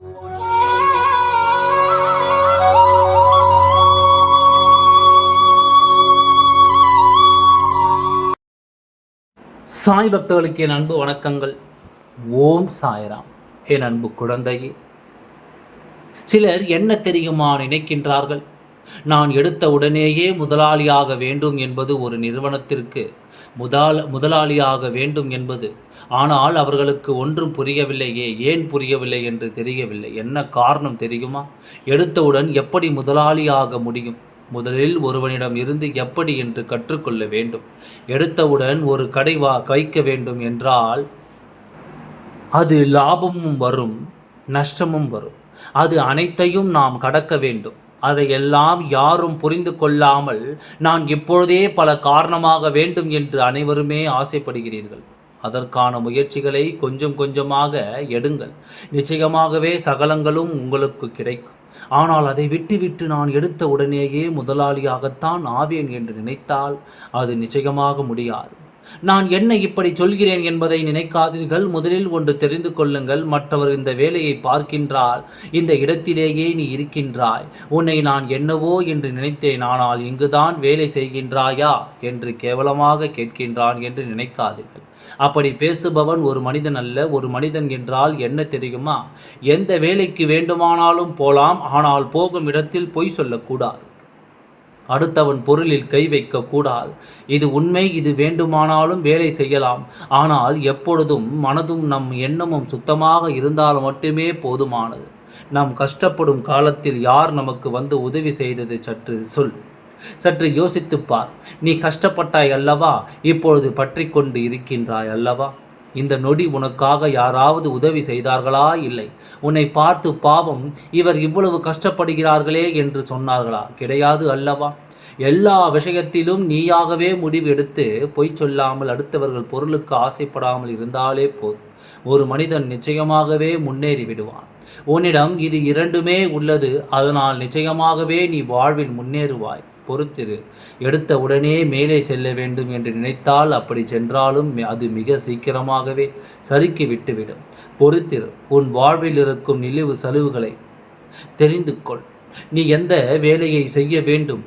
சாய் பக்தர்களுக்கு என் அன்பு வணக்கங்கள். ஓம் சாய்ராம். என் அன்பு குழந்தையே. சிலர் என்ன தெரியுமா நினைக்கின்றார்கள்? நான் எடுத்த உடனேயே முதலாளியாக வேண்டும் என்பது ஒரு நிறுவனத்திற்கு முதல் முதலாளியாக வேண்டும் என்பது. ஆனால் அவர்களுக்கு ஒன்றும் புரியவில்லையே ஏன் புரியவில்லை என்று தெரியவில்லை. என்ன காரணம் தெரியுமா? எடுத்தவுடன் எப்படி முதலாளியாக முடியும்? முதலில் ஒருவனிடம் இருந்து எப்படி என்று கற்றுக்கொள்ள வேண்டும். எடுத்தவுடன் ஒரு கடை வா வைக்க வேண்டும் என்றால் அது லாபமும் வரும் நஷ்டமும் வரும். அது அனைத்தையும் நாம் கடக்க வேண்டும். அதையெல்லாம் யாரும் புரிந்து கொள்ளாமல் நான் இப்பொழுதே பல காரணமாக வேண்டும் என்று அனைவருமே ஆசைப்படுகிறீர்கள். அதற்கான முயற்சிகளை கொஞ்சம் கொஞ்சமாக எடுங்கள். நிச்சயமாகவே சகலங்களும் உங்களுக்கு கிடைக்கும். ஆனால் அதை விட்டுவிட்டு நான் எடுத்த உடனேயே முதலாளியாகத்தான் ஆவேன் என்று நினைத்தால் அது நிச்சயமாக முடியாது. நான் என்ன இப்படி சொல்கிறேன் என்பதை நினைக்காதீர்கள். முதலில் ஒன்று தெரிந்து கொள்ளுங்கள். மற்றவர் இந்த வேலையை பார்க்கின்றால் இந்த இடத்திலேயே நீ இருக்கின்றாய். உன்னை நான் என்னவோ என்று நினைத்தேன். ஆனால் இங்குதான் வேலை செய்கின்றாயா என்று கேவலமாக கேட்கின்றான் என்று நினைக்காதீர்கள். அப்படி பேசுபவன் ஒரு மனிதன் அல்ல. ஒரு மனிதன் என்றால் என்ன தெரியுமா? எந்த வேலைக்கு வேண்டுமானாலும் போலாம். ஆனால் போகும் இடத்தில் பொய் சொல்லக்கூடாது. அடுத்தவன் பொருளில் கை வைக்கக்கூடாது. இது உண்மை இது வேண்டுமானாலும் வேலை செய்யலாம். ஆனால் எப்பொழுதும் மனதும் நம் எண்ணமும் சுத்தமாக இருந்தால் மட்டுமே போதுமானது. நாம் கஷ்டப்படும் காலத்தில் யார் நமக்கு வந்து உதவி செய்தது சற்று சொல். சற்று யோசித்துப் பார். நீ கஷ்டப்பட்டாய் அல்லவா? இப்பொழுது பற்றி கொண்டு இருக்கின்றாய் அல்லவா? இந்த நொடி உனக்காக யாராவது உதவி செய்தார்களா? இல்லை. உன்னை பார்த்து பாவம் இவர் இவ்வளவு கஷ்டப்படுகிறார்களே என்று சொன்னார்களா? கிடையாது அல்லவா? எல்லா விஷயத்திலும் நீயாகவே முடிவு எடுத்து பொய் சொல்லாமல் அடுத்தவர்கள் பொருளுக்கு ஆசைப்படாமல் இருந்தாலே போதும். ஒரு மனிதன் நிச்சயமாகவே முன்னேறி விடுவான். உன்னிடம் இது இரண்டுமே உள்ளது. அதனால் நிச்சயமாகவே நீ வாழ்வில் முன்னேறுவாய். பொறுத்திரு. எடுத்த உடனே மேலே செல்ல வேண்டும் என்று நினைத்தால் அப்படி சென்றாலும் அது மிக சீக்கிரமாகவே சறுக்கி விட்டுவிடும். பொறுத்திரு உன் வாழ்வில் இருக்கும் நிலவு சலுவுகளை தெரிந்து கொள். நீ எந்த வேலையை செய்ய வேண்டும்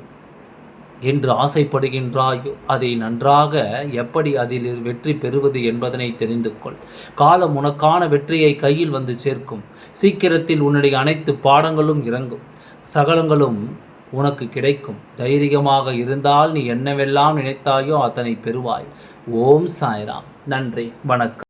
என்று ஆசைப்படுகின்றாயோ அதை நன்றாக எப்படி அதில் வெற்றி பெறுவது என்பதனை தெரிந்து கொள். காலம் உனக்கான வெற்றியை கையில் வந்து சேர்க்கும். சீக்கிரத்தில் உன்னுடைய அனைத்து பாடங்களும் இறங்கும். சகலங்களும் உனக்கு கிடைக்கும். தைரியமாக இருந்தால் நீ என்னவெல்லாம் நினைத்தாயோ அதனை பெறுவாய். ஓம் சாய்ராம். நன்றி. வணக்கம்.